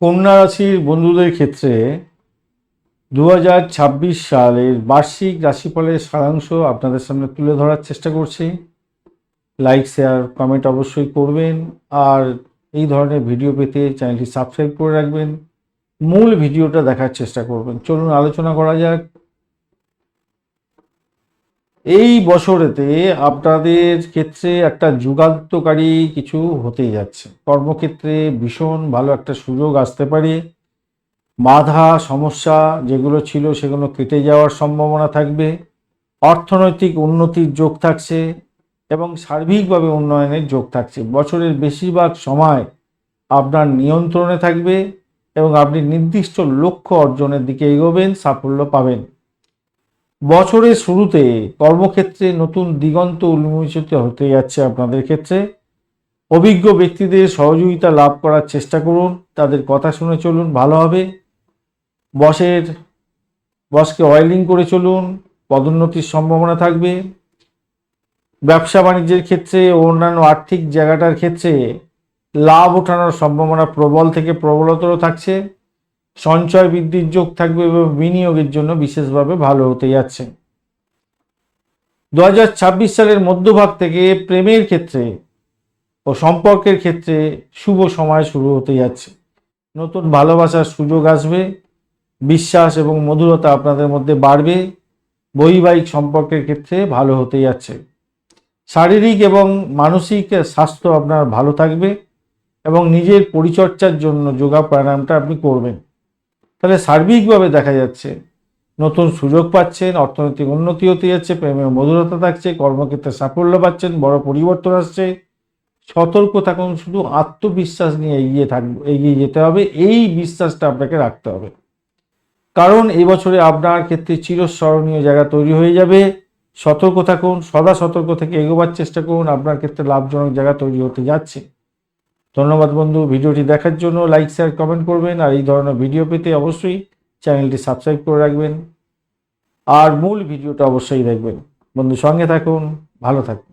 কন্যা রাশির বন্ধুদের ক্ষেত্রে দু হাজার ছাব্বিশ সালের বার্ষিক রাশিফলের সারাংশ আপনাদের সামনে তুলে ধরার চেষ্টা করছি। লাইক, শেয়ার, কমেন্ট অবশ্যই করবেন আর এই ধরনের ভিডিও পেতে চ্যানেলটি সাবস্ক্রাইব করে রাখবেন। মূল ভিডিওটা দেখার চেষ্টা করবেন। চলুন আলোচনা করা যাক। এই বছরেতে আপনাদের ক্ষেত্রে একটা যুগান্তকারী কিছু হতেই যাচ্ছে। কর্মক্ষেত্রে ভীষণ ভালো একটা সুযোগ আসতে পারে। বাধা, সমস্যা যেগুলো ছিল সেগুলো কেটে যাওয়ার সম্ভাবনা থাকবে। অর্থনৈতিক উন্নতির যোগ থাকছে এবং সার্বিকভাবে উন্নয়নের যোগ থাকছে। বছরের বেশিরভাগ সময় আপনার নিয়ন্ত্রণে থাকবে এবং আপনি নির্দিষ্ট লক্ষ্য অর্জনের দিকে এগোবেন, সাফল্য পাবেন। বছরের শুরুতে কর্মক্ষেত্রে নতুন দিগন্ত উন্মোচিত হতে যাচ্ছে আপনাদের ক্ষেত্রে। অভিজ্ঞ ব্যক্তিদের সহযোগিতা লাভ করার চেষ্টা করুন, তাদের কথা শুনে চলুন, ভালো হবে। বসের, বসকে অয়েলিং করে চলুন, পদোন্নতির সম্ভাবনা থাকবে। ব্যবসা বাণিজ্যের ক্ষেত্রে ও অন্যান্য আর্থিক জায়গাটার ক্ষেত্রে লাভ ওঠানোর সম্ভাবনা প্রবল থেকে প্রবলতর থাকছে। সঞ্চয় বৃদ্ধির যোগ থাকবে এবং বিনিয়োগের জন্য বিশেষভাবে ভালো হতে যাচ্ছে। দু হাজার ছাব্বিশ সালের মধ্যভাগ থেকে প্রেমের ক্ষেত্রে ও সম্পর্কের ক্ষেত্রে শুভ সময় শুরু হতে যাচ্ছে। নতুন ভালোবাসার সুযোগ আসবে, বিশ্বাস এবং মধুরতা আপনাদের মধ্যে বাড়বে, বৈবাহিক সম্পর্কের ক্ষেত্রে ভালো হতে যাচ্ছে। শারীরিক এবং মানসিক স্বাস্থ্য আপনার ভালো থাকবে এবং নিজের পরিচর্যার জন্য যোগা প্রাণায়ামটা আপনি করবেন। তাহলে সার্বিকভাবে দেখা যাচ্ছে নতুন সুযোগ পাচ্ছেন, অর্থনৈতিক উন্নতি হতে যাচ্ছে প্রেমে মধুরতা থাকছে, কর্মক্ষেত্রে সাফল্য পাচ্ছেন, বড় পরিবর্তন আসছে। সতর্ক থাকুন, শুধু আত্মবিশ্বাস নিয়ে এগিয়ে থাকবে এগিয়ে যেতে হবে, এই বিশ্বাসটা আপনাকে রাখতে হবে। কারণ এই বছরে আপনার ক্ষেত্রে চিরস্মরণীয় জায়গা তৈরি হয়ে যাবে। সতর্ক থাকুন, সদা সতর্ক থেকে এগোবার চেষ্টা করুন, আপনার ক্ষেত্রে লাভজনক জায়গা তৈরি হতে যাচ্ছে। ধন্যবাদ বন্ধু, ভিডিওটি দেখার জন্য লাইক শেয়ার কমেন্ট করবেন, আর এই ধরনের ভিডিও পেতে অবশ্যই চ্যানেলটি সাবস্ক্রাইব করে রাখবেন। আর মূল ভিডিওটা অবশ্যই দেখবেন। বন্ধু, সঙ্গে থাকুন, ভালো থাকুন।